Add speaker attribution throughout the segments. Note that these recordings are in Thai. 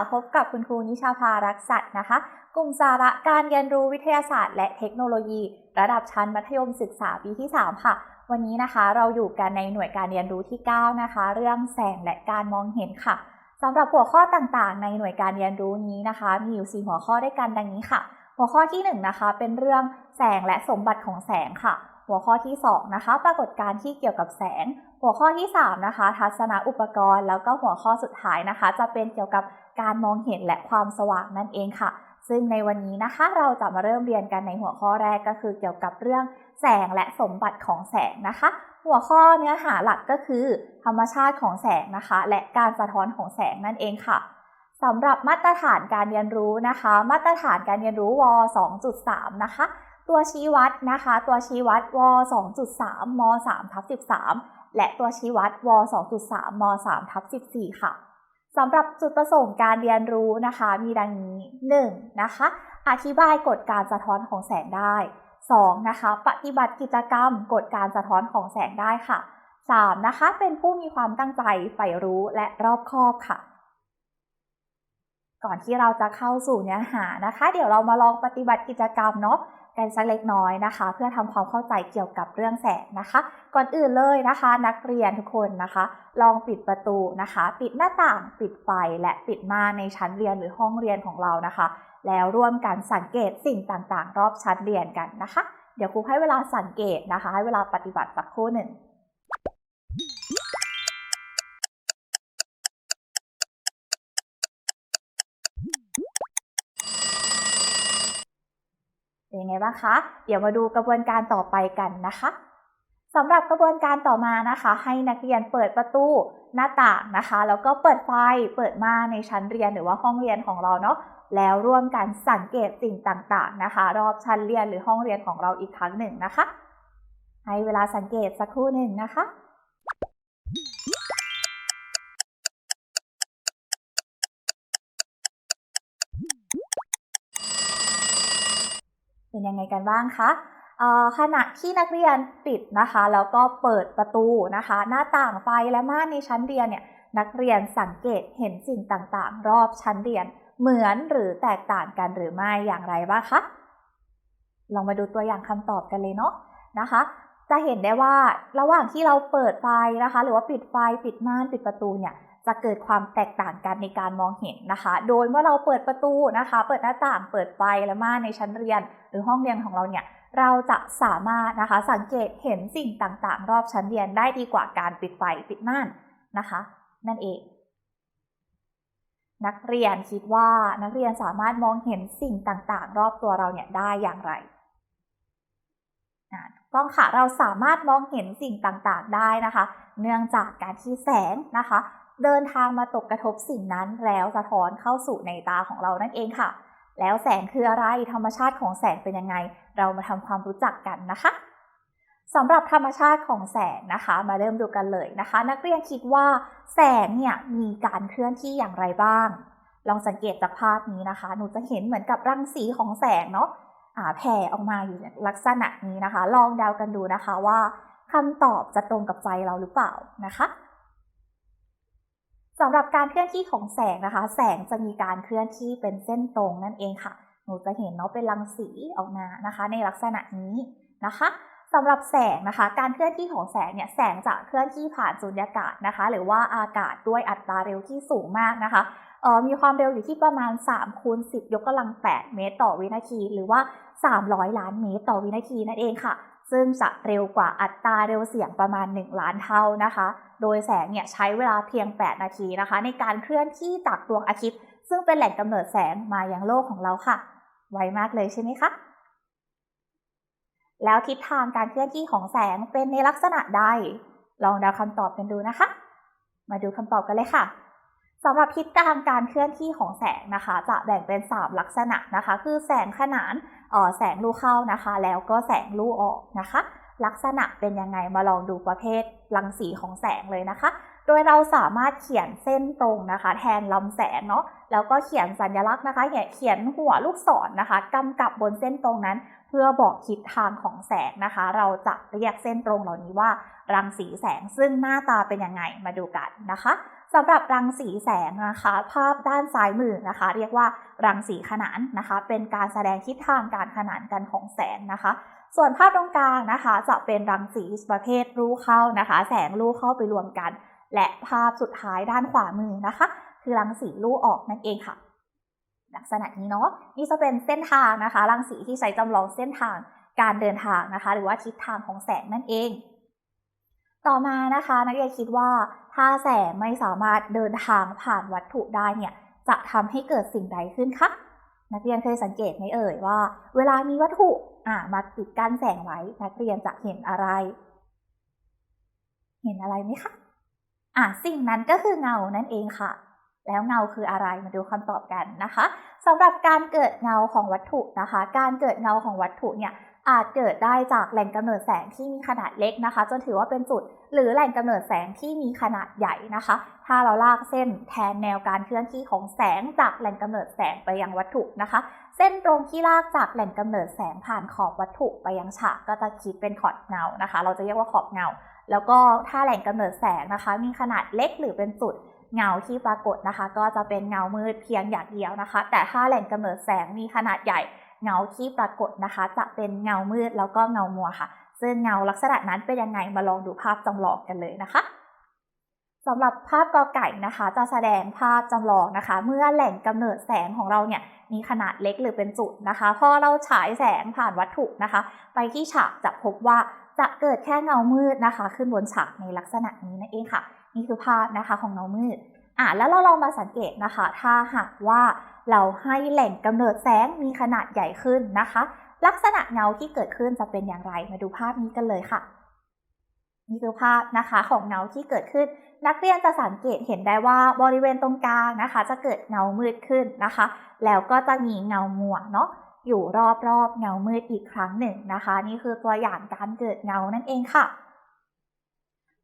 Speaker 1: ่ะพบกับคุณครูนิชาภารักษัตนะคะ กลุ่มสาระการเรียนรู้วิทยาศาสตร์และเทคโนโลยี ระดับชั้นมัธยมศึกษาปีที่ 3 ค่ะ วันนี้นะคะเราอยู่กันในหน่วยการเรียนรู้ที่ 9 นะคะ เรื่องแสงและการมองเห็นค่ะสำหรับหัวข้อต่างๆ ในหน่วยการเรียนรู้นี้นะคะ มีอยู่ 4 หัวข้อด้วยกันดังนี้ค่ะ หัวข้อที่ 1 นะคะ เป็นเรื่องแสงและสมบัติของแสงค่ะ หัวข้อที่ 2 นะคะ ปรากฏการณ์ที่เกี่ยวกับแสง หัวข้อที่ 3 นะคะ ทัศนอุปกรณ์ แล้วก็หัวข้อสุดท้ายนะคะ จะเป็นเกี่ยวกับการมองเห็นและความสว่างนั่นเองค่ะ ซึ่งในวันนี้นะคะเราจะมาเริ่มเรียนกันในหัวข้อแรกก็คือเกี่ยวกับเรื่องแสงและสมบัติของแสงนะคะ หัวข้อเนื้อหาหลักก็คือ ธรรมชาติของแสงนะคะ และการสะท้อนของแสงนั่นเองค่ะสำหรับมาตรฐานการเรียนรู้นะคะ มาตรฐานการเรียนรู้ว 2.3 นะคะ ตัวชี้วัดนะคะ ตัวชี้วัดว 2.3 ม 3ทับ13 และตัวชี้วัดว2.3ม3ทับ14 ค่ะสำหรับจุดประสงค์การเรียนรู้นะคะ มีดังนี้ 1. นะคะ อธิบายกฎการสะท้อนของแสงได้ 2. นะคะ ปฏิบัติกิจกรรมกฎการสะท้อนของแสงได้ค่ะ 3. นะคะ เป็นผู้มีความตั้งใจใฝ่รู้และรอบคอบค่ะ ก่อนที่เราจะเข้าสู่เนื้อหานะคะ เดี๋ยวเรามาลองปฏิบัติกิจกรรมเนาะ กันสักเล็กน้อยนะคะ เพื่อทำความเข้าใจเกี่ยวกับเรื่องแสงนะคะ ก่อนอื่นเลยนะคะ นักเรียนทุกคนนะคะ ลองปิดประตูนะคะ ปิดหน้าต่างปิดไฟและปิดม่านในชั้นเรียนหรือห้องเรียนของเรานะคะ แล้วร่วมกันสังเกตสิ่งต่างๆ รอบชั้นเรียนกันนะคะ เดี๋ยวครูให้เวลาสังเกตนะคะ ให้เวลาปฏิบัติสักครู่หนึ่ง ไงบ้างคะ เดี๋ยวมาดูกระบวนการต่อไปกันนะคะสำหรับกระบวนการต่อมานะคะ ให้นักเรียนเปิดประตูหน้าต่างนะคะ แล้วก็เปิดไฟเปิดม่านในชั้นเรียนหรือว่าห้องเรียนของเราเนาะแล้วร่วมกันสังเกตสิ่งต่างๆนะคะ รอบชั้นเรียนหรือห้องเรียนของเราอีกครั้งหนึ่งนะคะ ให้เวลาสังเกตสักครู่หนึ่งนะคะ เป็นยังไงกันบ้างคะขณะที่นักเรียนปิดนะคะ แล้วก็เปิดประตูนะคะ หน้าต่างไฟและม่านในชั้นเรียนเนี่ยนักเรียนสังเกตเห็นสิ่งต่างๆ รอบชั้นเรียนเหมือนหรือแตกต่างกันหรือไม่อย่างไรบ้างคะลองมาดูตัวอย่างคำตอบกันเลยเนาะนะคะ จะเห็นได้ว่าระหว่างที่เราเปิดไฟนะคะ หรือว่าปิดไฟปิดม่านปิดประตูเนี่ย จะเกิดความแตกต่างกันในการมองเห็นนะคะ โดยเมื่อเราเปิดประตูนะคะ เปิดหน้าต่างเปิดไฟและม่านในชั้นเรียน หรือห้องเรียนของเราเนี่ยเราจะสามารถนะคะสังเกตเห็นสิ่งต่างๆ รอบชั้นเรียนได้ดีกว่าการปิดไฟปิดม่านนะคะ นั่นเอง นักเรียนคิดว่านักเรียนสามารถมองเห็นสิ่งต่างๆ รอบตัวเราเนี่ยได้อย่างไรต้องค่ะเราสามารถมองเห็นสิ่งต่างๆได้นะคะ เนื่องจากการที่แสงนะคะ เดินทางมาตกกระทบสิ่งนั้นแล้วสะท้อนเข้าสู่ในตาของเรานั่นเองค่ะ แล้วแสงคืออะไรธรรมชาติของแสงเป็นยังไง เรามาทำความรู้จักกันนะคะสำหรับธรรมชาติของแสงนะคะ มาเริ่มดูกันเลยนะคะ นักเรียนคิดว่าแสงเนี่ยมีการเคลื่อนที่อย่างไรบ้าง ลองสังเกตจากภาพนี้นะคะ หนูจะเห็นเหมือนกับรังสีของแสงเนาะแผ่ออกมาอยู่ลักษณะนี้นะคะ ลองเดากันดูนะคะว่าคำตอบจะตรงกับใจเราหรือเปล่านะคะ สำหรับการเคลื่อนที่ของแสงนะคะ แสงจะมีการเคลื่อนที่เป็นเส้นตรงนั่นเองค่ะ หนูจะเห็นเนาะเป็นรังสีออกมานะคะ ในลักษณะนี้นะคะสำหรับแสงนะคะ การเคลื่อนที่ของแสงเนี่ย แสงจะเคลื่อนที่ผ่านสุญญากาศนะคะ หรือว่าอากาศด้วยอัตราเร็วที่สูงมากนะคะเออมีความเร็วอยู่ที่ประมาณ3คูณ10 ยกกำลัง 8 เมตรต่อวินาที หรือว่า 300 ล้านเมตรต่อวินาทีนั่นเองค่ะ ซึ่งจะเร็วกว่าอัตราเร็วเสียงประมาณ 1 ล้านเท่านะคะ โดยแสงเนี่ยใช้เวลาเพียง 8 นาทีนะคะ ในการเคลื่อนที่จากดวงอาทิตย์ ซึ่งเป็นแหล่งกำเนิดแสงมายังโลกของเราค่ะ ไวมากเลยใช่ไหมคะแล้วทิศทางการเคลื่อนที่ของแสงเป็นในลักษณะใด ลองเดาคำตอบกันดูนะคะ มาดูคำตอบกันเลยค่ะสำหรับทิศทางการเคลื่อนที่ของแสงนะคะ จะแบ่งเป็น 3 ลักษณะนะคะ คือแสงขนาน แสงลูเข้านะคะ แล้วก็แสงลูออกนะคะ ลักษณะเป็นยังไงมาลองดูประเภทรังสีของแสงเลยนะคะ โดยเราสามารถเขียนเส้นตรงนะคะ แทนลำแสงเนาะแล้วก็เขียนสัญลักษณ์นะคะเขียนหัวลูกศรนนะคะกำกับบนเส้นตรงนั้น เพื่อบอกทิศทางของแสงนะคะ เราจะเรียกเส้นตรงเหล่านี้ว่า รังสีแสงซึ่งหน้าตาเป็นยังไงมาดูกันนะคะ สำหรับรังสีแสงนะคะ ภาพด้านซ้ายมือนะคะ เรียกว่ารังสีขนานนะคะ เป็นการแสดงทิศทางการขนานกันของแสงนะคะ ส่วนภาพตรงกลางนะคะ จะเป็นรังสีประเภทรูเข้านะคะ แสงรูเข้าไปรวมกัน และภาพสุดท้ายด้านขวามือนะคะ คือรังสีรูออกนั่นเองค่ะ ลักษณะนี้เนาะนี่จะเป็นเส้นทางนะคะ รังสีที่ใช้จำลองเส้นทางการเดินทางนะคะ หรือว่าทิศทางของแสงนั่นเอง ต่อมานะคะนักเรียนคิดว่า ถ้าแสงไม่สามารถเดินทางผ่านวัตถุได้เนี่ยจะทำให้เกิดสิ่งใดขึ้นคะนักเรียนเคยสังเกตไหมเอ่ยว่า เวลามีวัตถุอ่ามาปิดกั้นแสงไว้ นักเรียนจะเห็นอะไร เห็นอะไรไหมคะอ่าสิ่งนั้นก็คือเงานั่นเองค่ะ แล้วเงาคืออะไรมาดูคำตอบกันนะคะสำหรับการเกิดเงาของวัตถุนะคะ การเกิดเงาของวัตถุเนี่ย อาจเกิดได้จากแหล่งกำเนิดแสงที่มีขนาดเล็กนะคะ จนถือว่าเป็นจุด หรือแหล่งกำเนิดแสงที่มีขนาดใหญ่นะคะ ถ้าเราลากเส้นแทนแนวการเคลื่อนที่ของแสงจากแหล่งกำเนิดแสงไปยังวัตถุนะคะ เส้นตรงที่ลากจากแหล่งกำเนิดแสงผ่านขอบวัตถุไปยังฉากก็จะคิดเป็นขอบเงานะคะ เราจะเรียกว่าขอบเงา แล้วก็ถ้าแหล่งกำเนิดแสงนะคะ มีขนาดเล็กหรือเป็นจุดเงาที่ปรากฏนะคะ ก็จะเป็นเงามืดเพียงอย่างเดียวนะคะ แต่ถ้าแหล่งกำเนิดแสงมีขนาดใหญ่ เงาที่ปรากฏนะคะ จะเป็นเงามืดแล้วก็เงามัวค่ะ ซึ่งเงาลักษณะนั้นเป็นยังไงมาลองดูภาพจำลองกันเลยนะคะสำหรับภาพกอไก่นะคะ จะแสดงภาพจำลองนะคะ เมื่อแหล่งกำเนิดแสงของเราเนี่ยมีขนาดเล็กหรือเป็นจุดนะคะ พอเราฉายแสงผ่านวัตถุนะคะ ไปที่ฉากจะพบว่าจะเกิดแค่เงามืดนะคะ ขึ้นบนฉากในลักษณะนี้นั่นเองค่ะ นี่คือภาพนะคะของเงามืด อะแล้วเราลองมาสังเกตนะคะ ถ้าหากว่าเราให้แหล่งกำเนิดแสงมีขนาดใหญ่ขึ้นนะคะ ลักษณะเงาที่เกิดขึ้นจะเป็นอย่างไรมาดูภาพนี้กันเลยค่ะนี่คือภาพนะคะของเงาที่เกิดขึ้น นักเรียนจะสังเกตเห็นได้ว่าบริเวณตรงกลางนะคะ จะเกิดเงามืดขึ้นนะคะ แล้วก็จะมีเงามัวเนาะอยู่รอบๆเงามืดอีกครั้งหนึ่งนะคะ นี่คือตัวอย่างการเกิดเงานั่นเองค่ะ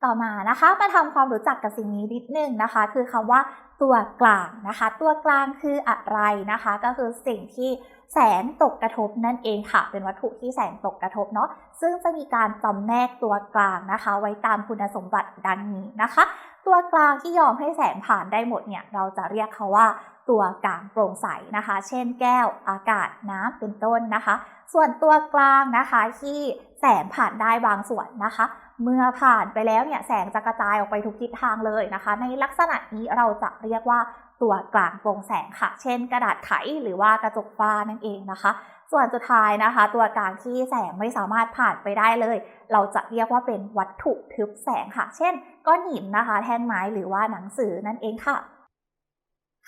Speaker 1: ต่อมานะคะมาทำความรู้จักกับสิ่งนี้นิดนึงนะคะ คือคำว่าตัวกลางนะคะ ตัวกลางคืออะไรนะคะ ก็คือสิ่งที่แสงตกกระทบนั่นเองค่ะ เป็นวัตถุที่แสงตกกระทบเนาะซึ่งจะมีการจำแนกตัวกลางนะคะ ไว้ตามคุณสมบัติดังนี้นะคะ ตัวกลางที่ยอมให้แสงผ่านได้หมดเนี่ยเราจะเรียกเขาว่าตัวกลางโปร่งใสนะคะ เช่นแก้ว อากาศ น้ำ เป็นต้นนะคะ ส่วนตัวกลางนะคะที่แสงผ่านได้บางส่วนนะคะ เมื่อผ่านไปแล้วเนี่ยแสงจะกระจายออกไปทุกทิศทางเลยนะคะ ในลักษณะนี้เราจะเรียกว่าตัวกลางโปร่งแสงค่ะ เช่น กระดาษไขหรือว่ากระจกฟ้านั่นเองนะคะ ส่วนสุดท้ายนะคะ ตัวกลางที่แสงไม่สามารถผ่านไปได้เลย เราจะเรียกว่าเป็นวัตถุทึบแสงค่ะ เช่น ก้อนหินนะคะ แท่งไม้หรือว่าหนังสือนั่นเองค่ะ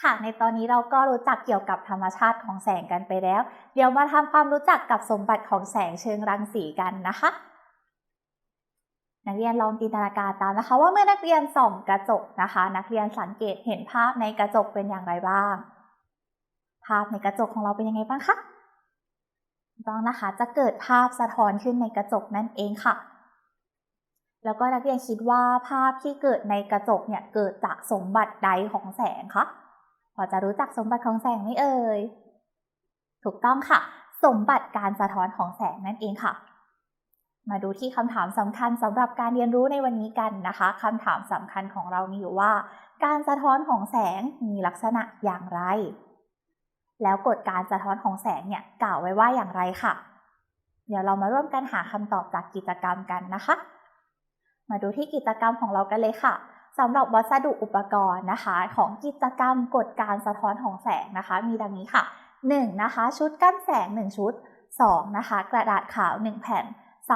Speaker 1: ค่ะ ในตอนนี้เราก็รู้จักเกี่ยวกับธรรมชาติของแสงกันไปแล้ว เดี๋ยวมาทำความรู้จักกับสมบัติของแสงเชิงรังสีกันนะคะ นักเรียนลองจินตนาการตามนะคะ ว่าเมื่อนักเรียนส่องกระจกนะคะ นักเรียนสังเกตเห็นภาพในกระจกเป็นอย่างไรบ้าง ภาพในกระจกของเราเป็นยังไงบ้างคะต้องนะคะจะเกิดภาพสะท้อนขึ้นในกระจกนั่นเองค่ะ แล้วก็นักเรียนคิดว่าภาพที่เกิดในกระจกเนี่ยเกิดจากสมบัติใดของแสงคะพอจะรู้จักสมบัติของแสงไหมเอ่ยถูกต้องค่ะ สมบัติการสะท้อนของแสงนั่นเองค่ะ มาดูที่คำถามสำคัญสำหรับการเรียนรู้ในวันนี้กันนะคะคำถามสำคัญของเรามีอยู่ว่า การสะท้อนของแสงมีลักษณะอย่างไร แล้วกฎการสะท้อนของแสงเนี่ยกล่าวไว้ว่าอย่างไรค่ะ เดี๋ยวเรามาร่วมกันหาคำตอบจากกิจกรรมกันนะคะ มาดูที่กิจกรรมของเรากันเลยค่ะสำหรับวัสดุอุปกรณ์นะคะ ของกิจกรรมกฎการสะท้อนของแสงนะคะ มีดังนี้ค่ะ 1. นะคะ ชุดกั้นแสง 1 ชุด 2. นะคะ กระดาษขาว 1 แผ่น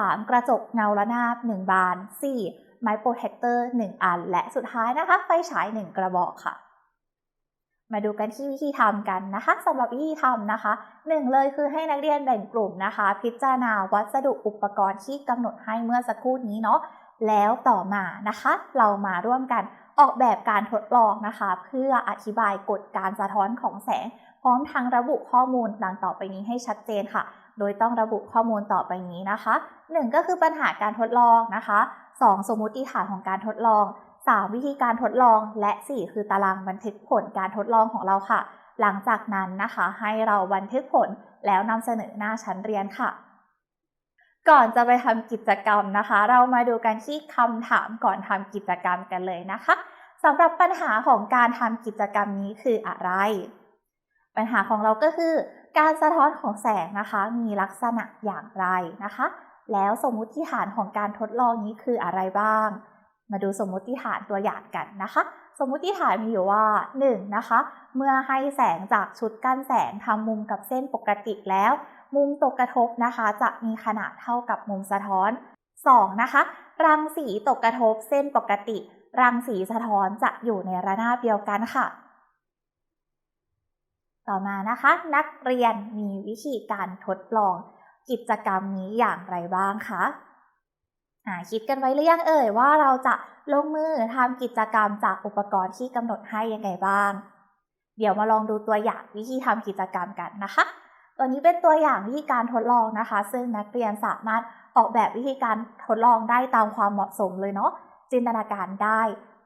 Speaker 1: 3. กระจกเงาระนาบ 1 บาน 4. ไม้โปรเทคเตอร์ 1 อัน และสุดท้ายนะคะไฟฉาย 1 กระบอกค่ะ มาดูกันที่วิธีทำกันนะคะสำหรับวิธีทำนะคะหนึ่งเลยคือให้นักเรียนแบ่งกลุ่มนะคะ พิจารณาวัสดุอุปกรณ์ที่กำหนดให้เมื่อสักครู่นี้เนาะแล้วต่อมานะคะ เรามาร่วมกันออกแบบการทดลองนะคะ เพื่ออธิบายกฎการสะท้อนของแสง พร้อมทั้งระบุข้อมูลดังต่อไปนี้ให้ชัดเจนค่ะ โดยต้องระบุข้อมูลต่อไปนี้นะคะ 1 ก็คือปัญหาการทดลองนะคะ 2 สมมุติฐานของการทดลอง 3 วิธีการทดลอง และ 4 คือตารางบันทึกผลการทดลองของเราค่ะ หลังจากนั้นนะคะ ให้เราบันทึกผลแล้วนำเสนอหน้าชั้นเรียนค่ะ ก่อนจะไปทำกิจกรรมนะคะ เรามาดูกันที่คำถามก่อนทำกิจกรรมกันเลยนะคะสำหรับปัญหาของการทำกิจกรรมนี้คืออะไร ปัญหาของเราก็คือ การสะท้อนของแสงนะคะ มีลักษณะอย่างไรนะคะ แล้วสมมุติฐานของการทดลองนี้คืออะไรบ้าง มาดูสมมุติฐานตัวอย่างกันนะคะ สมมุติฐานมีอยู่ว่า 1 นะคะ เมื่อให้แสงจากชุดกั้นแสงทำมุมกับเส้นปกติแล้ว มุมตกกระทบนะคะ จะมีขนาดเท่ากับมุมสะท้อน 2. นะคะ รังสีตกกระทบเส้นปกติ รังสีสะท้อนจะอยู่ในระนาบเดียวกันค่ะ ต่อมานะคะ นักเรียนมีวิธีการทดลองกิจกรรมนี้อย่างไรบ้างคะคิดกันไว้หรือยังเอ่ยว่าเราจะลงมือทำกิจกรรมจากอุปกรณ์ที่กำหนดให้ยังไงบ้าง เดี๋ยวมาลองดูตัวอย่างวิธีทำกิจกรรมกันนะคะ ตัวนี้เป็นตัวอย่างวิธีการทดลองนะคะ ซึ่งนักเรียนสามารถออกแบบวิธีการทดลองได้ตามความเหมาะสมเลยเนาะจินตนาการได้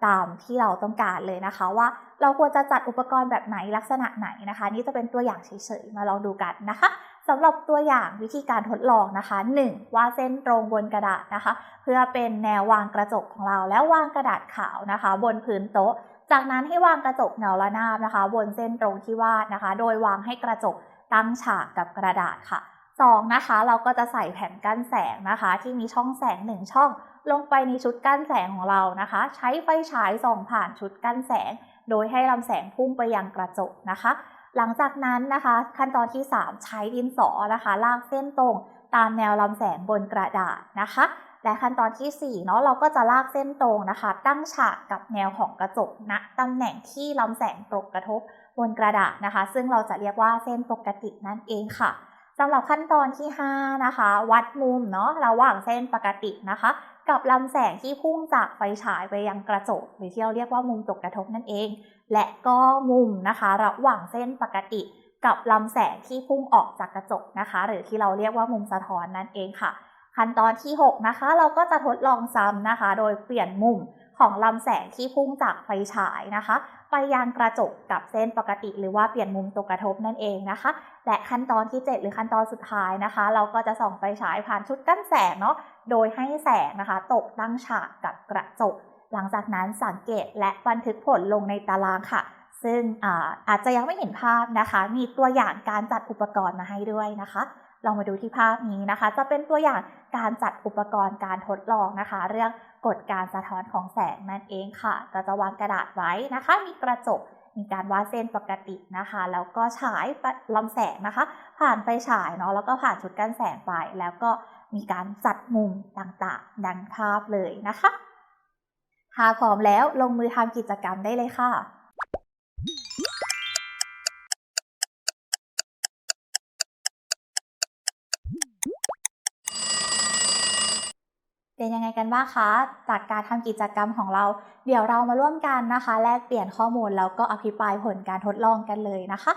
Speaker 1: ตามที่เราต้องการเลยนะคะ ว่าเราควรจะจัดอุปกรณ์แบบไหนลักษณะไหนนะคะ นี่จะเป็นตัวอย่างเฉยๆมาลองดูกันนะคะสำหรับตัวอย่างวิธีการทดลองนะคะ 1. วาดเส้นตรงบนกระดาษนะคะ เพื่อเป็นแนววางกระจกของเราแล้ววางกระดาษขาวนะคะ บนพื้นโต๊ะ จากนั้นให้วางกระจกแนวระนาบนะคะ บนเส้นตรงที่วาดนะคะ โดยวางให้กระจกตั้งฉากกับกระดาษค่ะ 2. นะคะ เราก็จะใส่แผ่นกั้นแสงนะคะ ที่มีช่องแสง 1 ช่อง ลงไปในชุดกั้นแสงของเรานะคะ ใช้ไฟฉายส่องผ่านชุดกั้นแสง โดยให้ลำแสงพุ่งไปยังกระจกนะคะ หลังจากนั้นนะคะ ขั้นตอนที่ 3 ใช้ดินสอนะคะลากเส้นตรง ตามแนวลำแสงบนกระดาษนะคะ และขั้นตอนที่4เนาะเราก็จะลากเส้นตรงนะคะ ตั้งฉากกับแนวของกระจกณนะตำแหน่งที่ลำแสงตกกระทบบนกระดาษนะคะ ซึ่งเราจะเรียกว่าเส้นปกตินั่นเองค่ะสำหรับขั้นตอนที่ 5 นะคะ วัดมุมเนาะระหว่างเส้นปกตินะคะ กับลำแสงที่พุ่งจากไฟฉายไปยังกระจกหรือที่เราเรียกว่ามุมตกกระทบนั่นเอง และก็มุมนะคะระหว่างเส้นปกติกับลำแสงที่พุ่งออกจากกระจกนะคะ หรือที่เราเรียกว่ามุมสะท้อนนั่นเองค่ะ ขั้นตอนที่ 6 นะคะ เราก็จะทดลองซ้ำนะคะ โดยเปลี่ยนมุมของลำแสงที่พุ่งจากไฟฉายนะคะ ไปยังกระจกกับเส้นปกติ หรือว่าเปลี่ยนมุมตกกระทบนั่นเองนะคะ และขั้นตอนที่ 7 หรือขั้นตอนสุดท้ายนะคะ เราก็จะส่องไฟฉายผ่านชุดกั้นแสงเนาะ โดยให้แสงนะคะตกตั้งฉากกับกระจก หลังจากนั้นสังเกตและบันทึกผลลงในตารางค่ะ ซึ่งอาอาจจะยังไม่เห็นภาพนะคะ มีตัวอย่างการจัดอุปกรณ์มาให้ด้วยนะคะลองมาดูที่ภาพนี้นะคะ จะเป็นตัวอย่างการจัดอุปกรณ์การทดลองนะคะ เรื่องกฎการสะท้อนของแสงนั่นเองค่ะ ก็จะวางกระดาษไว้นะคะ มีกระจกมีการวาดเส้นปกตินะคะ แล้วก็ฉายลำแสงนะคะ ผ่านไฟฉายเนาะแล้วก็ผ่านชุดกันแสงไปแล้วก็ มีการจัดมุมต่างๆ ดังภาพเลยนะคะ ถ้าพร้อมแล้วลงมือทำกิจกรรมได้เลยค่ะเป็นยังไงกันบ้างคะ จากการทำกิจกรรมของเรา เดี๋ยวเรามาร่วมกันนะคะ แลกเปลี่ยนข้อมูลแล้วก็อภิปรายผลการทดลองกันเลยนะคะ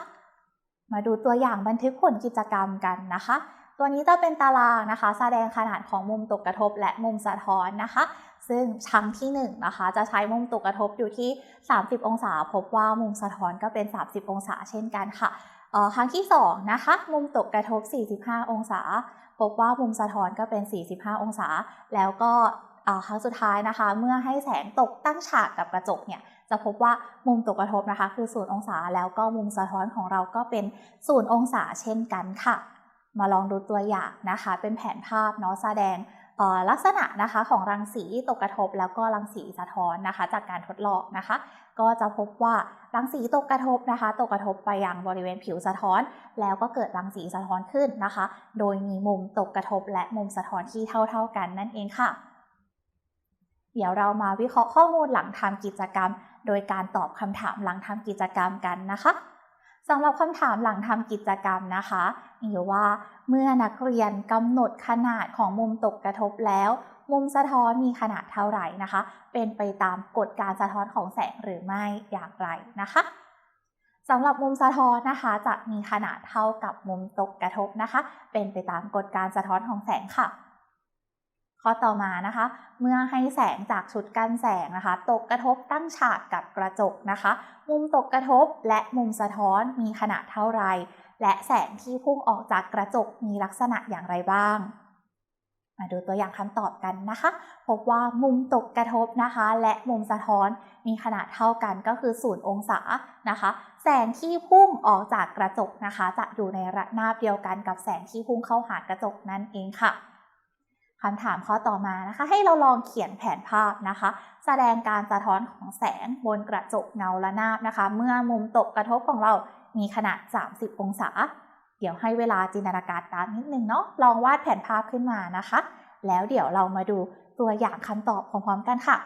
Speaker 1: มาดูตัวอย่างบันทึกผลกิจกรรมกันนะคะ ตัวนี้จะเป็นตารางนะคะ แสดงขนาดของมุมตกกระทบและมุมสะท้อนนะคะ ซึ่งชั้งที่1นนะคะจะใช้มุมตกกระทบอยู่ที่ 30 องศา พบว่ามุมสะท้อนก็เป็น 30 องศาเช่นกันค่ะครั้งที่2นะคะมุมตกกระทบ 45 องศา พบว่ามุมสะท้อนก็เป็น 45 องศา แล้วก็ครั้งสุดท้ายนะคะ เมื่อให้แสงตกตั้งฉากกับกระจกเนี่ยจะพบว่ามุมตกกระทบนะคะ คือ 0 องศา แล้วก็มุมสะท้อนของเราก็เป็น 0 องศาเช่นกันค่ะ มาลองดูตัวอย่างนะคะ เป็นแผนภาพเนาะแสดงลักษณะนะคะของรังสีตกกระทบแล้วก็รังสีสะท้อนนะคะ จากการทดลองนะคะ ก็จะพบว่ารังสีตกกระทบนะคะ ตกกระทบไปยังบริเวณผิวสะท้อน แล้วก็เกิดรังสีสะท้อนขึ้นนะคะ โดยมีมุมตกกระทบและมุมสะท้อนที่เท่า ๆกันนั่นเองค่ะ เดี๋ยวเรามาวิเคราะห์ข้อมูลหลังทำกิจกรรม โดยการตอบคำถามหลังทำกิจกรรมกันนะคะ สำหรับคำถามหลังทำกิจกรรมนะคะมีว่าเมื่อนักเรียนกำหนดขนาดของมุมตกกระทบแล้ว มุมสะท้อนมีขนาดเท่าไหร่นะคะ เป็นไปตามกฎการสะท้อนของแสงหรือไม่อย่างไรนะคะสำหรับมุมสะท้อนนะคะจะมีขนาดเท่ากับมุมตกกระทบนะคะ เป็นไปตามกฎการสะท้อนของแสงค่ะ ข้อต่อมานะคะ เมื่อให้แสงจากชุดกันแสงนะคะ ตกกระทบตั้งฉากกับกระจกนะคะ มุมตกกระทบและมุมสะท้อนมีขนาดเท่าไร และแสงที่พุ่งออกจากกระจกมีลักษณะอย่างไรบ้าง มาดูตัวอย่างคำตอบกันนะคะ พบว่ามุมตกกระทบนะคะ และมุมสะท้อนมีขนาดเท่ากันก็คือ0องศานะคะ แสงที่พุ่งออกจากกระจกนะคะ จะอยู่ในระนาบเดียวกันกับแสงที่พุ่งเข้าหากระจกนั่นเองค่ะ คำถามข้อต่อมานะคะ ให้เราลองเขียนแผนภาพนะคะ แสดงการสะท้อนของแสงบนกระจกเงาระนาบนะคะ เมื่อมุมตกกระทบของเรามีขนาด 30 องศา เดี๋ยวให้เวลาจินตนาการตามนิดนึงเนาะลองวาดแผนภาพขึ้นมานะคะ แล้วเดี๋ยวเรามาดูตัวอย่างคำตอบพร้อมๆกันค่ะ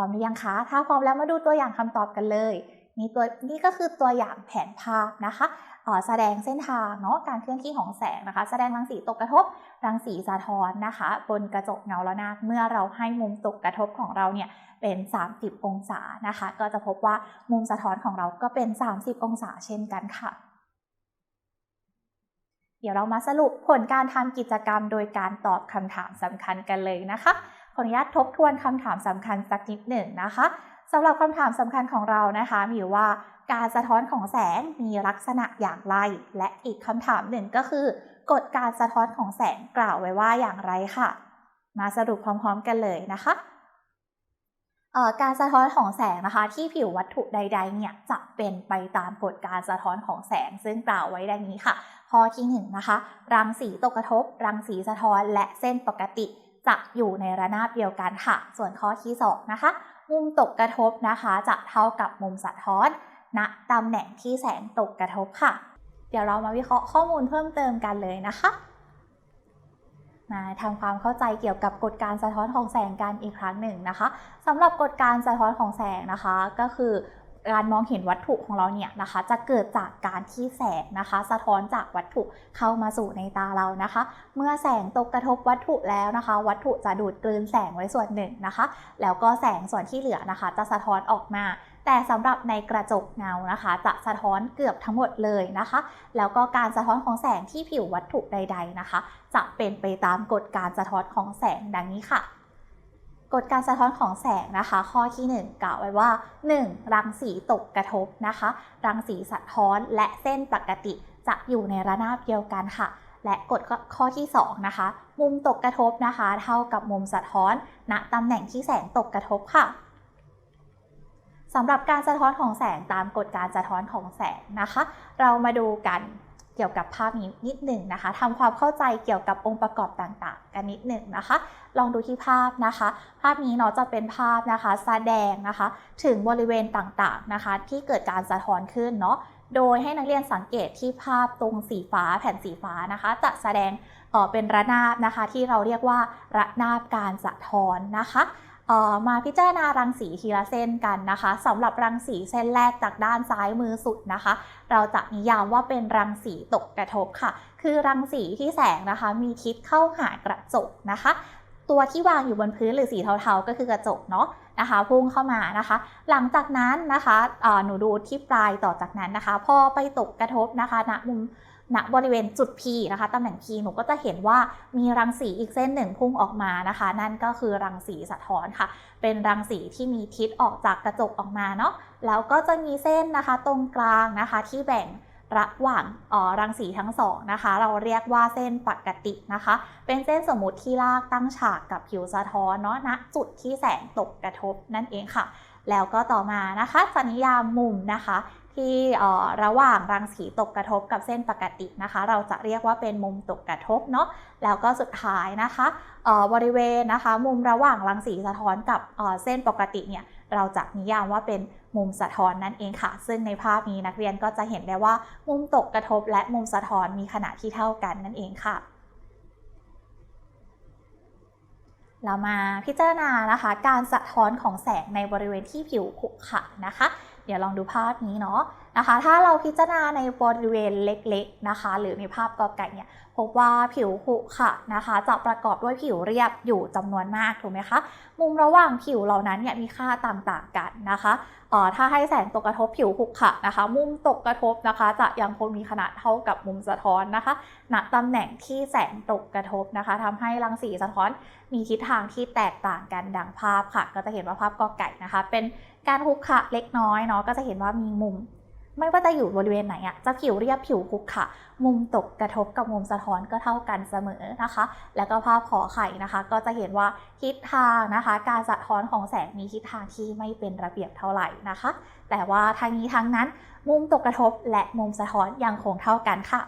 Speaker 1: ร้อมหรือยังคะ ถ้าพร้อมแล้วมาดูตัวอย่างคำตอบกันเลย นี่ตัวนี่ก็คือตัวอย่างแผนภาพนะคะแสดงเส้นทางเนาะการเคลื่อนที่ของแสงนะคะ แสดงรังสีตกกระทบรังสีสะท้อนนะคะ บนกระจกเงาระนาบเมื่อเราให้มุมตกกระทบของเราเนี่ยเป็น 30 องศานะคะ ก็จะพบว่ามุมสะท้อนของเราก็เป็น 30 องศาเช่นกันค่ะ เดี๋ยวเรามาสรุปผลการทำกิจกรรมโดยการตอบคำถามสำคัญกันเลยนะคะ ขออนุญาตทบทวนคำถามสำคัญสักนิดหนึ่งนะคะสำหรับคำถามสำคัญของเรานะคะ มีว่าการสะท้อนของแสงมีลักษณะอย่างไร และอีกคำถามหนึ่งก็คือกฎการสะท้อนของแสงกล่าวไว้ว่าอย่างไรค่ะ มาสรุปพร้อมๆกันเลยนะคะการสะท้อนของแสงนะคะ ที่ผิววัตถุใด ๆ เนี่ยจะเป็นไปตามกฎการสะท้อนของแสง ซึ่งกล่าวไว้ดังนี้ค่ะ ข้อที่1นงนะคะ รังสีตกกระทบ รังสีสะท้อนและเส้นปกติ จะอยู่ในระนาบเดียวกันค่ะ ส่วนข้อที่ 2 นะคะ มุมตกกระทบนะคะ จะเท่ากับมุมสะท้อนณตำแหน่งที่แสงตกกระทบค่ะ เดี๋ยวเรามาวิเคราะห์ข้อมูลเพิ่มเติมกันเลยนะคะ มาทำความเข้าใจเกี่ยวกับกฎการสะท้อนของแสงกันอีกครั้งหนึ่งนะคะสำหรับกฎการสะท้อนของแสงนะคะ ก็คือ การมองเห็นวัตถุของเราเนี่ยนะคะ จะเกิดจากการที่แสงนะคะ สะท้อนจากวัตถุเข้ามาสู่ในตาเรานะคะ เมื่อแสงตกกระทบวัตถุแล้วนะคะ วัตถุจะดูดกลืนแสงไว้ส่วนหนึ่งนะคะ แล้วก็แสงส่วนที่เหลือนะคะ จะสะท้อนออกมา แต่สำหรับในกระจกเงานะคะ จะสะท้อนเกือบทั้งหมดเลยนะคะ แล้วก็การสะท้อนของแสงที่ผิววัตถุใด ๆนะคะ จะเป็นไปตามกฎการสะท้อนของแสงดังนี้ค่ะ กฎการสะท้อนของแสงนะคะ ข้อที่ 1 กล่าวไว้ว่า 1. รังสีตกกระทบนะคะ รังสีสะท้อนและเส้นปกติจะอยู่ในระนาบเดียวกันค่ะ และกฎข้อที่ 2 นะคะ มุมตกกระทบนะคะ เท่ากับมุมสะท้อนณตำแหน่งที่แสงตกกระทบค่ะสำหรับการสะท้อนของแสงตามกฎการสะท้อนของแสงนะคะ เรามาดูกัน กี่ยวกับภาพนี้นิดหนึ่งนะคะทำความเข้าใจเกี่ยวกับองค์ประกอบต่างๆ กันนิดหนึ่งนะคะ ลองดูที่ภาพนะคะ ภาพนี้เนาะจะเป็นภาพนะคะแสดงนะคะ ถึงบริเวณต่างๆนะคะ ที่เกิดการสะท้อนขึ้นเนาะโดยให้นักเรียนสังเกตที่ภาพตรงสีฟ้าแผ่นสีฟ้านะคะ จะแสดงเออเป็นระนาบนะคะ ที่เราเรียกว่าระนาบการสะท้อนนะคะ มาพิจารณารังสีทีละเส้นกันนะคะสำหรับรังสีเส้นแรกจากด้านซ้ายมือสุดนะคะ เราจะนิยามว่าเป็นรังสีตกกระทบค่ะ คือรังสีที่แสงนะคะ มีทิศเข้าหากระจกนะคะ ตัวที่วางอยู่บนพื้นหรือสีเทาๆ ก็คือกระจกเนาะนะคะพุ่งเข้ามานะคะ หลังจากนั้นนะคะหนูดูที่ปลายต่อจากนั้นนะคะ พอไปตกกระทบนะคะณมุม ณบริเวณจุด P นะคะตำแหน่ง P หนูก็จะเห็นว่ามีรังสีอีกเส้นหนึ่งพุ่งออกมานะคะ นั่นก็คือรังสีสะท้อนค่ะ เป็นรังสีที่มีทิศออกจากกระจกออกมาเนาะแล้วก็จะมีเส้นนะคะตรงกลางนะคะที่แบ่งระหว่างออรังสีทั้งสองนะคะ เราเรียกว่าเส้นปกตินะคะ เป็นเส้นสมมติที่ลากตั้งฉากกับผิวสะท้อนเนาะณจุดที่แสงตกกระทบนั่นเองค่ะ แล้วก็ต่อมานะคะสัญญามุมนะคะ ที่ระหว่างรังสีตกกระทบกับเส้นปกตินะคะ เราจะเรียกว่าเป็นมุมตกกระทบเนาะแล้วก็สุดท้ายนะคะบริเวณนะคะ มุมระหว่างรังสีสะท้อนกับเส้นปกติเนี่ยเราจะนิยามว่าเป็นมุมสะท้อนนั่นเองค่ะ ซึ่งในภาพนี้นักเรียนก็จะเห็นได้ว่า มุมตกกระทบและมุมสะท้อนมีขนาดที่เท่ากันนั่นเองค่ะ เรามาพิจารณานะคะ การสะท้อนของแสงในบริเวณที่ผิวขรุขระนะคะ เดี๋ยวลองดูภาพนี้เนาะนะคะ ถ้าเราพิจารณาในบริเวณเล็กๆนะคะ หรือในภาพกอไก่เนี่ยพบว่าผิวขุขะนะคะ จะประกอบด้วยผิวเรียบอยู่จำนวนมากถูกไหมคะ มุมระหว่างผิวเหล่านั้นเนี่ยมีค่าต่างๆกันนะคะเอ่อถ้าให้แสงตกกระทบผิวขุขะนะคะ มุมตกกระทบนะคะ จะยังคงมีขนาดเท่ากับมุมสะท้อนนะคะณตำแหน่งที่แสงตกกระทบนะคะทำให้รังสีสะท้อนมีทิศทางที่แตกต่างกันดังภาพค่ะ ก็จะเห็นว่าภาพกอไก่นะคะ เป็นการคุกขะเล็กน้อยเนาะก็จะเห็นว่ามีมุม ไม่ว่าจะอยู่บริเวณไหนอะจะผิวเรียบผิวคุกขะมุมตกกระทบกับมุมสะท้อนก็เท่ากันเสมอนะคะ แล้วก็ภาพขอไข่นะคะ ก็จะเห็นว่าทิศทางนะคะ การสะท้อนของแสงมีทิศทางที่ไม่เป็นระเบียบเท่าไหร่นะคะ แต่ว่าทางนี้ทั้งนั้น มุมตกกระทบและมุมสะท้อนยังคงเท่ากันค่ะ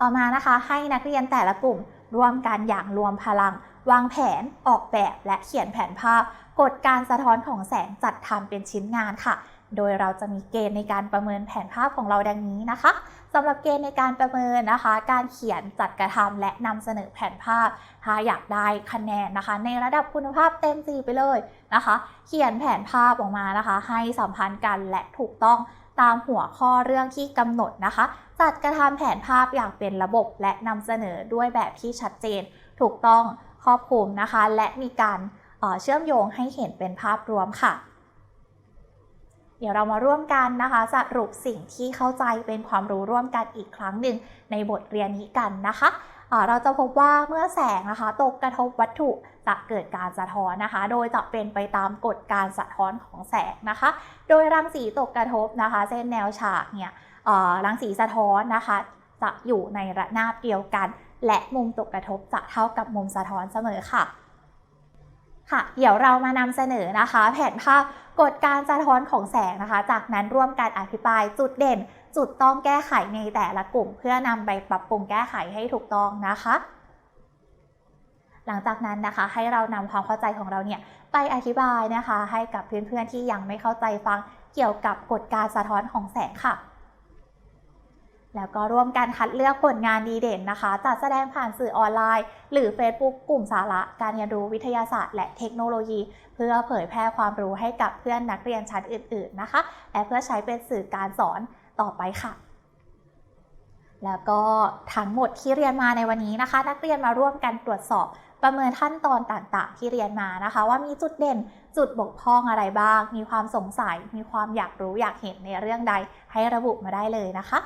Speaker 1: ต่อมานะคะให้นักเรียนแต่ละกลุ่มร่วมกันอย่างรวมพลัง วางแผนออกแบบและเขียนแผนภาพ กฎการสะท้อนของแสงจัดทำเป็นชิ้นงานค่ะ โดยเราจะมีเกณฑ์ในการประเมินแผนภาพของเราดังนี้นะคะสำหรับเกณฑ์ในการประเมินนะคะ การเขียนจัดกระทำและนำเสนอแผนภาพถ้าอยากได้คะแนนนะคะ ในระดับคุณภาพเต็มสี่ไปเลยนะคะ เขียนแผนภาพออกมานะคะ ให้สัมพันธ์กันและถูกต้องตามหัวข้อเรื่องที่กำหนดนะคะ จัดกระทำแผนภาพอย่างเป็นระบบและนำเสนอด้วยแบบที่ชัดเจน ถูกต้องครอบคลุมนะคะ และมีการเชื่อมโยงให้เห็นเป็นภาพรวมค่ะ ดี๋ยวเรามาร่วมกันนะคะสรุปสิ่งที่เข้าใจเป็นความรู้ร่วมกันอีกครั้งหนึ่งในบทเรียนนี้กันนะคะเราจะพบว่าเมื่อแสงนะคะตกกระทบวัตถุจะเกิดการสะท้อนนะคะ โดยจะเป็นไปตามกฎการสะท้อนของแสงนะคะ โดยรังสีตกกระทบนะคะ เส้นแนวฉากเนี่ยรังสีสะท้อนนะคะ จะอยู่ในระนาบเดียวกัน และมุมตกกระทบจะเท่ากับมุมสะท้อนเสมอค่ะ ค่ะ เดี๋ยวเรามานำเสนอนะคะ แผนภาพกฎการสะท้อนของแสงนะคะ จากนั้นร่วมกันอภิปรายจุดเด่น จุดต้องแก้ไขในแต่ละกลุ่ม เพื่อนำไปปรับปรุงแก้ไขให้ถูกต้องนะคะ หลังจากนั้นนะคะให้เรานำความเข้าใจของเราเนี่ยไปอธิบายนะคะ ให้กับเพื่อนๆที่ยังไม่เข้าใจฟังเกี่ยวกับกฎการสะท้อนของแสงค่ะ แล้วก็ร่วมกันคัดเลือกผลงานดีเด่นนะคะ จัดแสดงผ่านสื่อออนไลน์ หรือ Facebook กลุ่มสาระ การเรียนรู้วิทยาศาสตร์ และเทคโนโลยี เพื่อเผยแพร่ความรู้ให้กับเพื่อนนักเรียนชั้นอื่น ๆ นะคะ และเพื่อใช้เป็นสื่อการสอนต่อไปค่ะ แล้วก็ทั้งหมดที่เรียนมาในวันนี้นะคะ นักเรียนมาร่วมกันตรวจสอบประเมินขั้นตอนต่างๆ ที่เรียนมานะคะ ว่ามีจุดเด่นจุดบกพร่องอะไรบ้าง มีความสงสัย มีความอยากรู้อยากเห็นในเรื่องใด ให้ระบุมาได้เลยนะคะ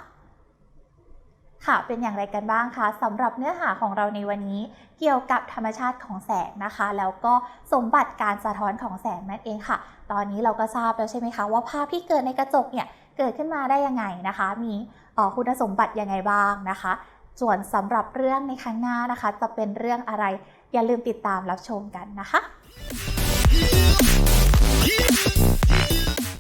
Speaker 1: ค่ะ เป็นอย่างไรกันบ้างคะสำหรับเนื้อหาของเราในวันนี้เกี่ยวกับธรรมชาติของแสงนะคะ แล้วก็สมบัติการสะท้อนของแสงนั่นเองค่ะ ตอนนี้เราก็ทราบแล้วใช่ไหมคะว่าภาพที่เกิดในกระจกเนี่ยเกิดขึ้นมาได้ยังไงนะคะ มีออคุณสมบัติยังไงบ้างนะคะ ส่วนสำหรับเรื่องในครั้งหน้านะคะ จะเป็นเรื่องอะไรอย่าลืมติดตามรับชมกันนะคะ